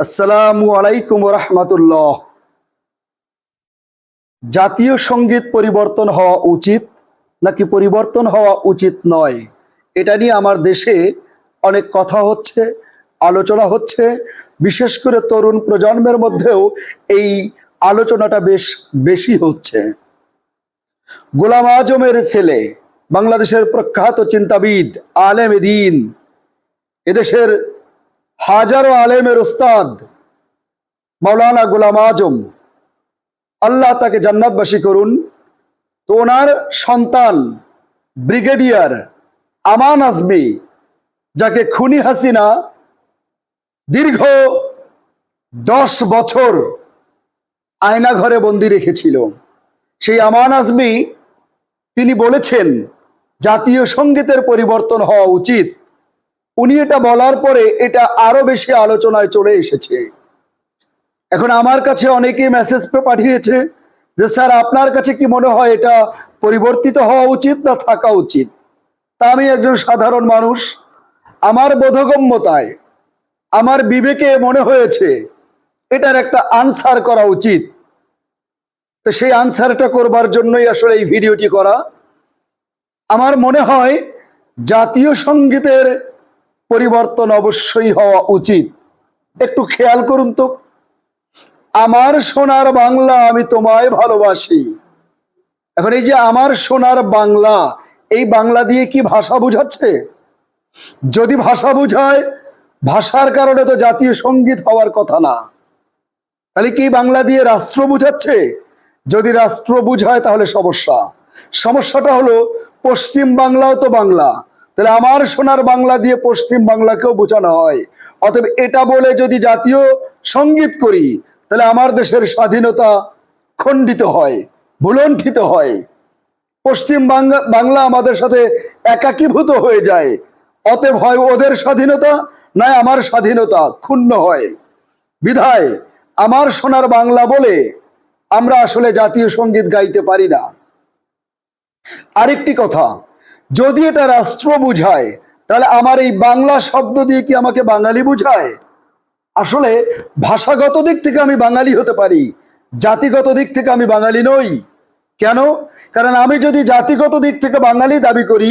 আসসালামু আলাইকুম রহমতুল্লাহ জাতীয় সংগীত পরিবর্তন হওয়া উচিত নাকি পরিবর্তন হওয়া উচিত নয়? এটা নিয়ে আমার দেশে অনেক কথা হচ্ছে, আলোচনা হচ্ছে। বিশেষ করে তরুণ প্রজন্মের মধ্যেও এই আলোচনাটা বেশ বেশি হচ্ছে। গোলাম আজমের ছেলে, বাংলাদেশের প্রখ্যাত চিন্তাবিদ, আলেম দিন। এদেশের হাজারো আলেমের ওস্তাদ মৌলানা গুলাম আজম, আল্লাহ তাকে জান্নাতবাসী করুন। তো ওনার সন্তান ব্রিগেডিয়ার আমান আজমি, যাকে খুনি হাসিনা দীর্ঘ দশ বছর আয়না ঘরে বন্দি রেখেছিল। সেই আমান আজমি, তিনি বলেছেন, জাতীয় সঙ্গীতের পরিবর্তন হওয়া উচিত। উনি এটা বলার পরে এটা আরও বেশি আলোচনায় চলে এসেছে। এখন আমার কাছে অনেকেই মেসেজ পাঠিয়েছে যে, স্যার, আপনার কাছে কি মনে হয় এটা পরিবর্তিত হওয়া উচিত না থাকা উচিত? তা আমি একজন সাধারণ মানুষ। আমার বোধগম্যতায়, আমার বিবেকে মনে হয়েছে এটার একটা আনসার করা উচিত। তো সেই আনসারটা করবার জন্যই আসলে এই ভিডিওটি করা। আমার মনে হয় জাতীয় সঙ্গীতের পরিবর্তন অবশ্যই হওয়া উচিত। একটু খেয়াল করুন তো। আমার সোনার বাংলা আমি তোমায় ভালোবাসি। এখন এই যে আমার সোনার বাংলা, এই বাংলা দিয়ে কি ভাষা বুঝাচ্ছে? যদি ভাষা বুঝায়, ভাষার কারণে তো জাতীয় সংগীত হওয়ার কথা না। তাহলে কি বাংলা দিয়ে রাষ্ট্র বুঝাচ্ছে? যদি রাষ্ট্র বুঝায় তাহলে সমস্যা। সমস্যাটা হলো পশ্চিম বাংলাও তো বাংলা। তাহলে আমার সোনার বাংলা দিয়ে পশ্চিম বাংলাকেও বোঝানো হয়। অতএব এটা বলে যদি জাতীয় সংগীত করি, তাহলে আমার দেশের স্বাধীনতা খণ্ডিত হয়, ভুলণ্ঠিত হয়। পশ্চিম বাংলা বাংলা আমাদের সাথে একাকীভূত হয়ে যায়। অতএব হয় ওদের স্বাধীনতা, নয় আমার স্বাধীনতা ক্ষুণ্ণ হয়। বিধায়, আমার সোনার বাংলা বলে আমরা আসলে জাতীয় সংগীত গাইতে পারি না। আরেকটি কথা যদি এটা রাষ্ট্র বুঝায়, তাহলে আমার এই বাংলা শব্দ দিয়ে কি আমাকে বাঙালি বুঝায়? আসলে ভাষাগত দিক থেকে আমি বাঙালি হতে পারি, জাতিগত দিক থেকে আমি বাঙালি নই। কেন? কারণ আমি যদি জাতিগত দিক থেকে বাঙালি দাবি করি,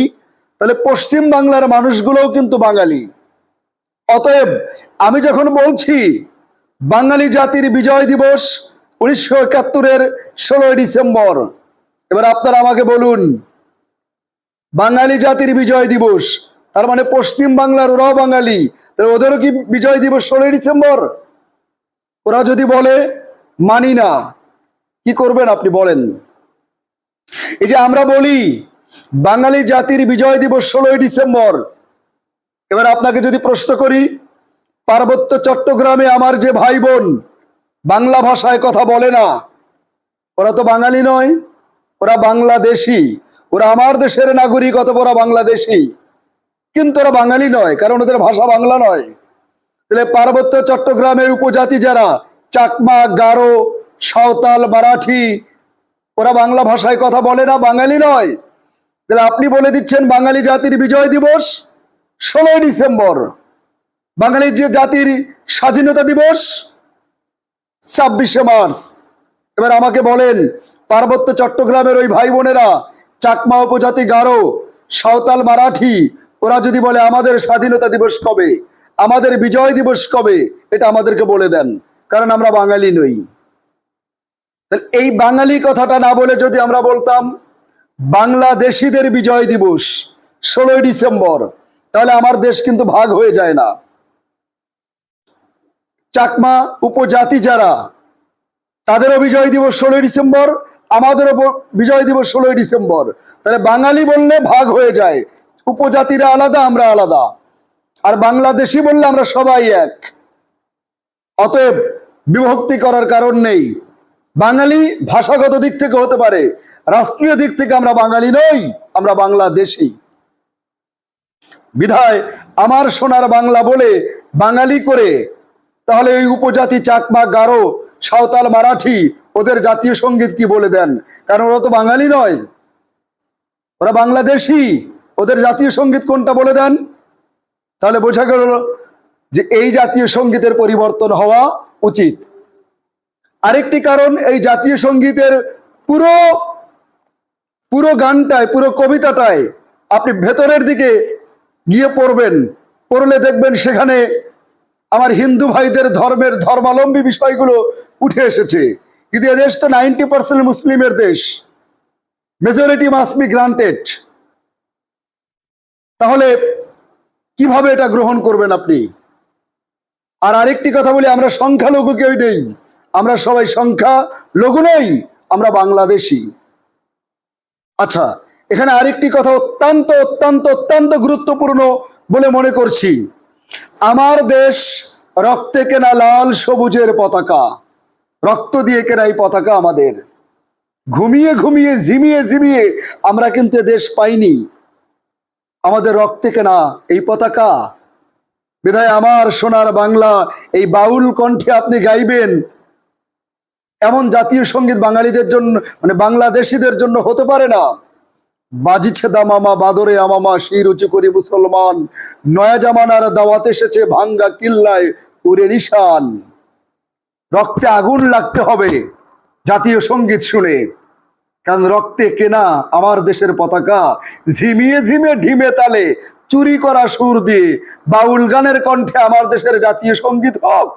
তাহলে পশ্চিম বাংলার মানুষগুলোও কিন্তু বাঙালি। অতএব আমি যখন বলছি, বাঙালি জাতির বিজয় দিবস উনিশশো একাত্তরের ষোলোই ডিসেম্বর, এবার আপনারা আমাকে বলুন বাঙালি জাতির বিজয় দিবস। তার মানে পশ্চিম বাংলার ওরাও বাঙালি। তাহলে ওদেরও কি বিজয় দিবস ষোলোই ডিসেম্বর? ওরা যদি বলে, মানি না, কি করবেন আপনি বলেন? এই যে আমরা বলি, বাঙালি জাতির বিজয় দিবস ষোলোই ডিসেম্বর। এবার আপনাকে যদি প্রশ্ন করি, পার্বত্য চট্টগ্রামে আমার যে ভাই বোন, বাংলা ভাষায় কথা বলে না, ওরা তো বাঙালি নয়, ওরা বাংলাদেশি। ওরা আমার দেশের নাগরিক অথবা ওরা বাংলাদেশি। কিন্তু ওরা বাঙালি নয়, কারণ ওদের ভাষা বাংলা নয়। তাহলে পার্বত্য চট্টগ্রামের উপজাতি যারা, চাকমা, গারো, সাঁওতাল, মারাঠি, ওরা বাংলা ভাষায় কথা বলে না, বাঙালি নয়। তাহলে আপনি বলে দিচ্ছেন বাঙালি জাতির বিজয় দিবস ষোলোই ডিসেম্বর। বাঙালির যে জাতির স্বাধীনতা দিবস ছাব্বিশে মার্চ। এবার আমাকে বলেন, পার্বত্য চট্টগ্রামের ওই ভাই বোনেরা চাকমা উপজাতি গারো, সাঁওতাল মারাঠি, ওরা যদি বলে আমাদের স্বাধীনতা দিবস কবে, আমাদের বিজয় দিবস কবে, এটা আমাদেরকে বলে দেন, কারণ আমরা বাঙালি নই। এই বাঙালি কথাটা না বলে যদি আমরা বলতাম, বাংলাদেশিদের বিজয় দিবস, ষোলোই ডিসেম্বর, তাহলে আমার দেশ কিন্তু ভাগ হয়ে যায় না। চাকমা উপজাতি যারা, তাদেরও বিজয় দিবস ষোলোই ডিসেম্বর আমাদেরও ওপর বিজয় দিবস ষোলোই ডিসেম্বর। তাহলে বাঙালি বললে ভাগ হয়ে যায়। উপজাতিরা আলাদা, আমরা আলাদা। আর বাংলাদেশি বললে আমরা সবাই এক। অতএব বিভক্তি করার কারণ নেই। বাঙালি ভাষাগত দিক থেকে হতে পারে, রাষ্ট্রীয় দিক থেকে আমরা বাঙালি নই, আমরা বাংলাদেশি। বিধায় আমার সোনার বাংলা বলে বাঙালি করে, তাহলে ওই উপজাতি চাকমা, গারো, সাঁওতাল, মারাঠি ওদের জাতীয় সংগীত কি বলে দেন? কারণ ওরা তো বাঙালি নয়। ওরা বাংলাদেশি। ওদের জাতীয় সংগীত কোনটা বলে দেন? তাহলে বোঝা গেল যে এই জাতীয় সঙ্গীতের পরিবর্তন হওয়া উচিত। আরেকটি কারণ, এই জাতীয় সঙ্গীতের পুরো পুরো গানটায়, পুরো কবিতাটায় আপনি ভেতরের দিকে গিয়ে পড়বেন। পড়লে দেখবেন সেখানে আমার হিন্দু ভাইদের ধর্মের ধর্মাবলম্বী বিষয়গুলো উঠে এসেছে। কিন্তু এদেশ তো নাইনটি পার্সেন্ট মুসলিমের দেশ মেজরিটি মাস্ট বি গ্রান্টেড তাহলে কীভাবে এটা গ্রহণ করবেন আপনি আর আরেকটি কথা বলি, আমরা সংখ্যালঘু কেউ নেই। আমরা সবাই সংখ্যা লঘু নই, আমরা বাংলাদেশি। আচ্ছা এখানে আরেকটি কথা অত্যন্ত অত্যন্ত অত্যন্ত গুরুত্বপূর্ণ বলে মনে করছি। আমার দেশ রক্তে কেনা লাল সবুজের পতাকা। রক্ত দিয়ে কেনা এই পতাকা আমাদের। ঘুমিয়ে ঘুমিয়ে, ঝিমিয়ে ঝিমিয়ে আমরা কিন্তু দেশ পাইনি। আমাদের রক্তে কেনা এই পতাকা। বিধায় আমার সোনার বাংলা, এই বাউল কণ্ঠে আপনি গাইবেন। এমন জাতীয় সংগীত বাঙালিদের জন্য মানে বাংলাদেশিদের জন্য হতে পারে না। বাজিছে দামামা বাদরে আমামা, শির উঁচু করি মুসলমান। নয়া জামানার দাওয়াত এসেছে ভাঙ্গা কিল্লায়, উড়ে নিশান। রক্তে আগুন লাগতে হবে, জাতীয় সংগীত শুনে। কারণ রক্তে কেনা আমার দেশের পতাকা, ঝিমিয়ে ঝিমে ঢিমে তালে চুরি করা সুর দিয়ে বাউল গানের কণ্ঠে আমার দেশের জাতীয় সংগীত হোক।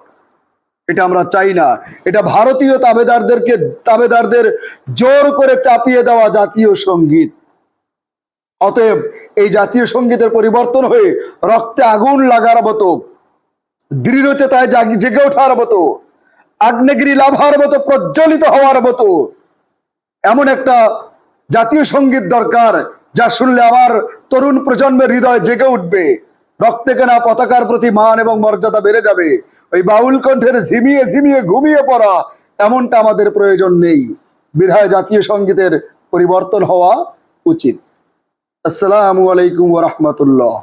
এটা আমরা চাই না। এটা ভারতীয় তাবেদারদেরকে, তাবেদারদের জোর করে চাপিয়ে দেওয়া জাতীয় সংগীত। অতএব এই জাতীয় সঙ্গীতের পরিবর্তন হয়ে রক্তে আগুন লাগার মতো দৃঢ়চেতায় জাগি, জেগে ওঠার মতো আগ্নেয়গিরি লাভার মতো প্রজ্বলিত হওয়ার মতো এমন একটা জাতীয় সংগীত দরকার যা শুনলে আমার তরুণ প্রজন্মের হৃদয় জেগে উঠবে। রক্তে কেনা পতাকার প্রতি মান এবং মর্যাদা বেড়ে যাবে। ওই বাউল কণ্ঠের ঝিমিয়ে ঝিমিয়ে ঘুমিয়ে পড়া এমনটা আমাদের প্রয়োজন নেই। বিধায় জাতীয় সঙ্গীতের পরিবর্তন হওয়া উচিত। আসসালামু আলাইকুম ওরহমতুল্লাহ